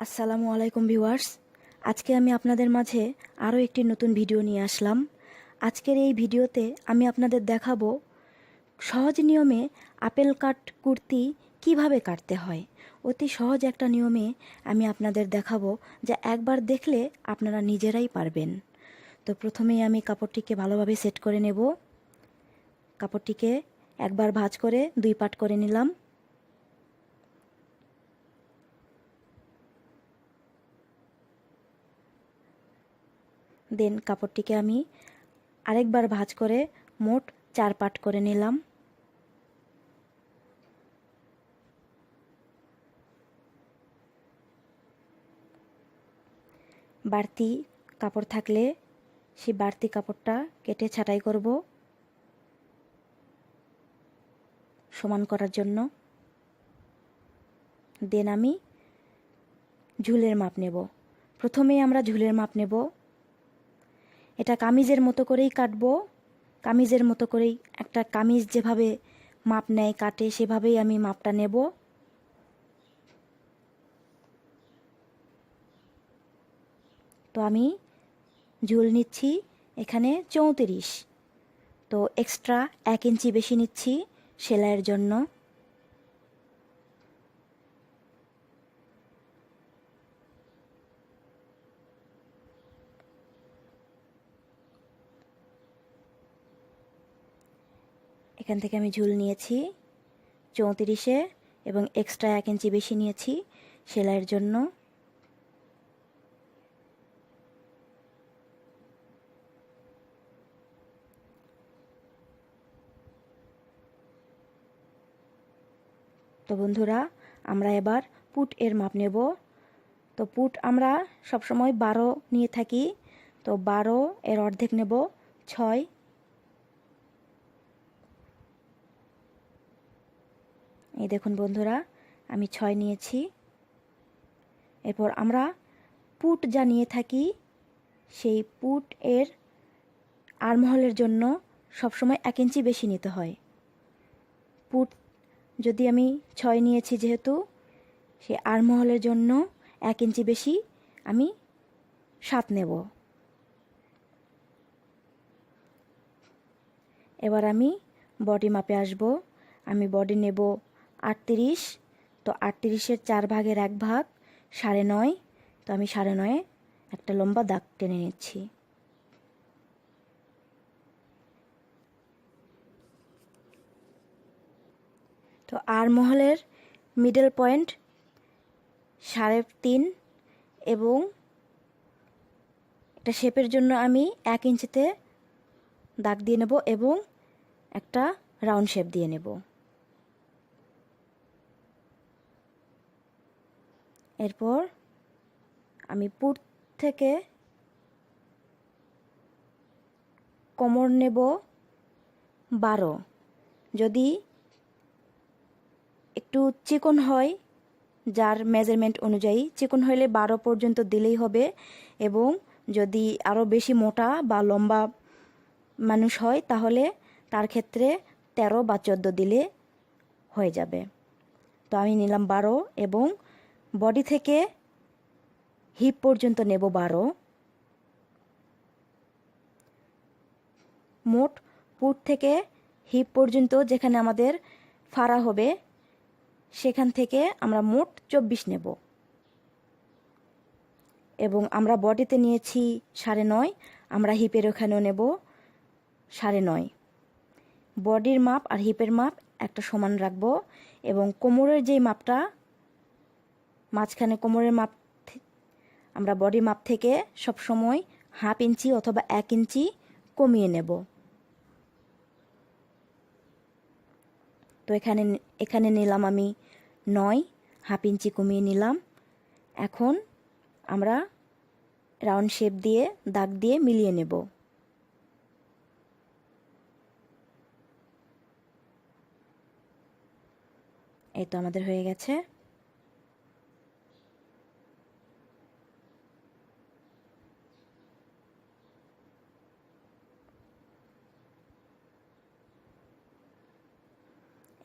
আসসালামু আলাইকুম ভিউয়ার্স। আজকে আমি আপনাদের মাঝে আরও একটি নতুন ভিডিও নিয়ে আসলাম। আজকের এই ভিডিওতে আমি আপনাদের দেখাবো সহজ নিয়মে আপেল কাট কুর্তি কীভাবে কাটতে হয়। অতি সহজ একটা নিয়মে আমি আপনাদের দেখাবো যা একবার দেখলে আপনারা নিজেরাই পারবেন। তো প্রথমেই আমি কাপড়টিকে ভালোভাবে সেট করে নেব। কাপড়টিকে একবার ভাঁজ করে দুই পাট করে নিলাম। দেন কাপড়টিকে আমি আরেকবার ভাঁজ করে মোট চার পাট করে নিলাম। বাড়তি কাপড় থাকলে সেই বাড়তি কাপড়টা কেটে ছাঁটাই করব সমান করার জন্য। দেন আমি ঝুলের মাপ নেব। প্রথমেই আমরা ঝুলের মাপ নেব। এটা কামিজের মতো করেই কাটবো। কামিজের মতো করেই একটা কামিজ যেভাবে মাপ নেয়, কাটে, সেভাবেই আমি মাপটা নেব। তো আমি ঝুল নিচ্ছি এখানে চৌত্রিশ। তো এক্সট্রা এক ইঞ্চি বেশি নিচ্ছি সেলাইয়ের জন্য। এখান থেকে আমি ঝুল নিয়েছি, চৌত্রিশে এবং এক্সট্রা এক ইঞ্চি বেশি নিয়েছি সেলাইয়ের জন্য। তো বন্ধুরা, আমরা এবার পুট এর মাপ নেব। তো পুট আমরা সবসময় বারো নিয়ে থাকি, তো বারো এর অর্ধেক নেব, ছয় এই দেখুন বন্ধুরা, আমি ছয় নিয়েছি। এরপর আমরা পুট যা নিয়ে থাকি, সেই পুট এর আরমহলের জন্য সবসময় এক ইঞ্চি বেশি নিতে হয়। পুট যদি আমি ছয় নিয়েছি যেহেতু সে আরমহলের জন্য এক ইঞ্চি বেশি আমি সাত নেব। এবার আমি বডি মাপে আসব। আমি বডি নেব আটত্রিশ, তো আটত্রিশের চার ভাগের এক ভাগ সাড়ে নয়, তো আমি সাড়ে নয়ে একটা লম্বা দাগ টেনে নিচ্ছি। তো আর মহলের মিডল পয়েন্ট সাড়ে তিন এবং একটা শেপের জন্য আমি এক ইঞ্চিতে দাগ দিয়ে নেব এবং একটা রাউন্ড শেপ দিয়ে নেব। এরপর আমি পুট থেকে কোমর নেব বারো। যদি একটু চিকন হয়, যার মেজারমেন্ট অনুযায়ী, চিকন হলে বারো পর্যন্ত দিলেই হবে এবং যদি আরও বেশি মোটা বা লম্বা মানুষ হয়, তাহলে তার ক্ষেত্রে তেরো বা চোদ্দ দিলে হয়ে যাবে। তো আমি নিলাম বারো এবং বডি থেকে হিপ পর্যন্ত নেব বারো। মোট পুট থেকে হিপ পর্যন্ত যেখানে আমাদের ফাড়া হবে, সেখান থেকে আমরা মোট চব্বিশ নেব। এবং আমরা বডিতে নিয়েছি সাড়ে নয়, আমরা হিপের ওখানেও নেব সাড়ে নয়। বডির মাপ আর হিপের মাপ একটা সমান রাখব এবং কোমরের যেই মাপটা মাঝখানে কোমরের মাপ আমরা বডি মাপ থেকে সব সময় হাফ ইঞ্চি অথবা এক ইঞ্চি কমিয়ে নেব। তো এখানে এখানে নিলাম আমি নয়, হাফ ইঞ্চি কমিয়ে নিলাম। এখন আমরা রাউন্ড শেপ দিয়ে, দাগ দিয়ে মিলিয়ে নেব। এই তো আমাদের হয়ে গেছে।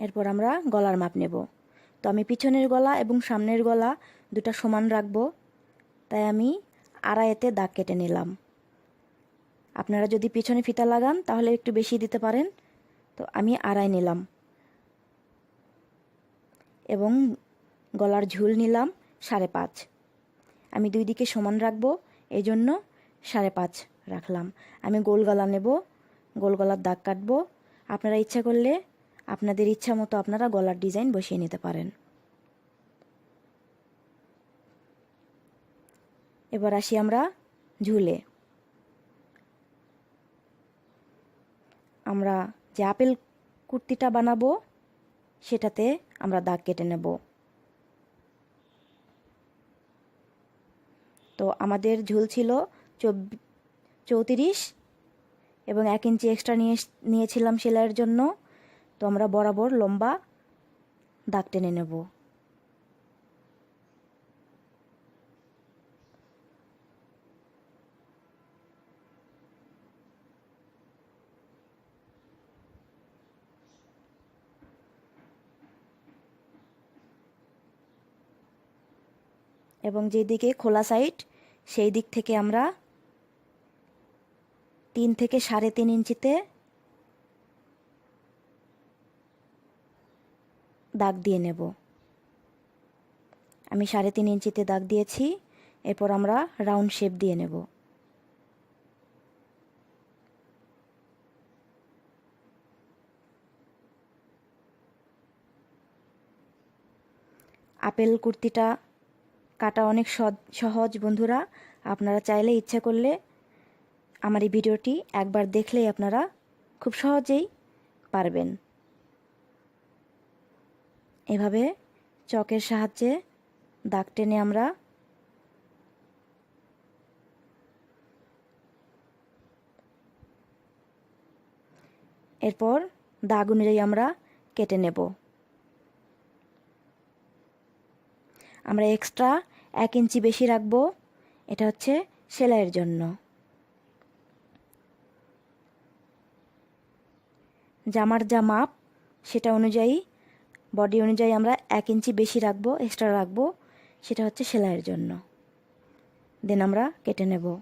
এরপর আমরা গলার মাপ নেব। তো আমি পিছনের গলা এবং সামনের গলা দুটা সমান রাখব। তাই আমি আড়াইতে দাগ কেটে নিলাম। আপনারা যদি পিছনে ফিতা লাগান, তাহলে একটু বেশি দিতে পারেন। তো আমি আড়াই নিলাম। এবং গলার ঝুল নিলাম সাড়ে পাঁচ। আমি দুই দিকে সমান রাখব এই জন্য সাড়ে পাঁচ রাখলাম। আমি গোল গলা নেব, গোল গলার দাগ কাটবো। আপনারা ইচ্ছা করলে আপনাদের ইচ্ছা মতো আপনারা গলার ডিজাইন বসিয়ে নিতে পারেন। এবার আসি আমরা ঝুলে। আমরা যে আপেল কুর্তিটা বানাবো, সেটাতে আমরা দাগ কেটে নেব। তো আমাদের ঝুল ছিল চৌত্রিশ এবং এক ইঞ্চি এক্সট্রা নিয়ে নিয়েছিলাম সেলাইয়ের জন্য। তো আমরা বরাবর লম্বা দাগ টেনে নেব। এবং যেদিকে খোলা সাইড সেই দিক থেকে আমরা তিন থেকে সাড়ে তিন ইঞ্চিতে দাগ দিয়ে নেব। আমি সাড়ে তিন ইঞ্চিতে দাগ দিয়েছি, এরপর আমরা রাউন্ড শেপ দিয়ে নেব। আপেল কুর্তিটা কাটা অনেক সহজ, বন্ধুরা। আপনারা চাইলে ইচ্ছা করলে আমার এই ভিডিওটি একবার দেখলেই আপনারা খুব সহজেই পারবেন। এভাবে চকের সাহায্যে দাগ টেনে আমরা এরপর দাগ অনুযায়ী আমরা কেটে নেব। আমরা এক্সট্রা এক ইঞ্চি বেশি রাখব, এটা হচ্ছে সেলাইয়ের জন্য। জামার যা মাপ, সেটা অনুযায়ী বডি অনুযায়ী আমরা এক ইঞ্চি বেশি রাখব এক্সট্রা রাখব, সেটা হচ্ছে সেলাইয়ের জন্য। দেন আমরা কেটে নেব।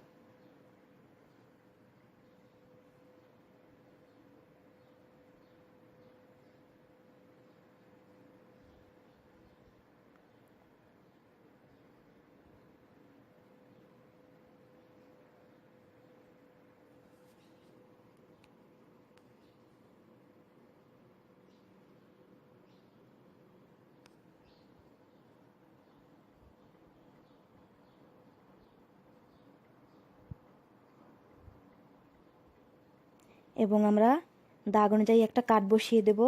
এবং আমরা দাগ অনুযায়ী একটা কাঠ বসিয়ে দেব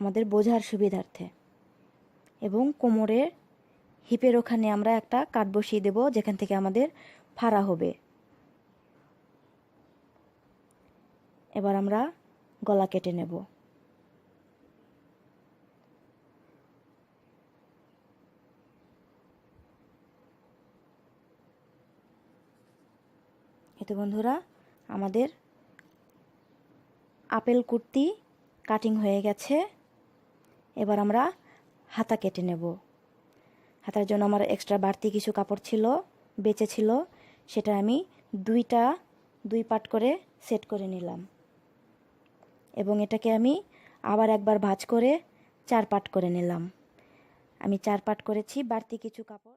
আমাদের বোঝার সুবিধার্থে। এবং কোমরের হিপের ওখানে আমরা একটা কাঠ বসিয়ে দেব, যেখান থেকে আমাদের ফাড়া হবে। এবার আমরা গলা কেটে নেব। এতে বন্ধুরা, আমাদের আপেল কুর্তি কাটিং হয়ে গেছে। এবার আমরা হাতা কেটে নেব। হাতার জন্য আমার এক্সট্রা বাড়তি কিছু কাপড় ছিল, বেঁচে ছিল, সেটা আমি দুইটা, দুই পাট করে সেট করে নিলাম। এবং এটাকে আমি আবার একবার ভাজ করে চার পাট করে নিলাম। আমি চার পাট করেছি, বাড়তি কিছু কাপড়।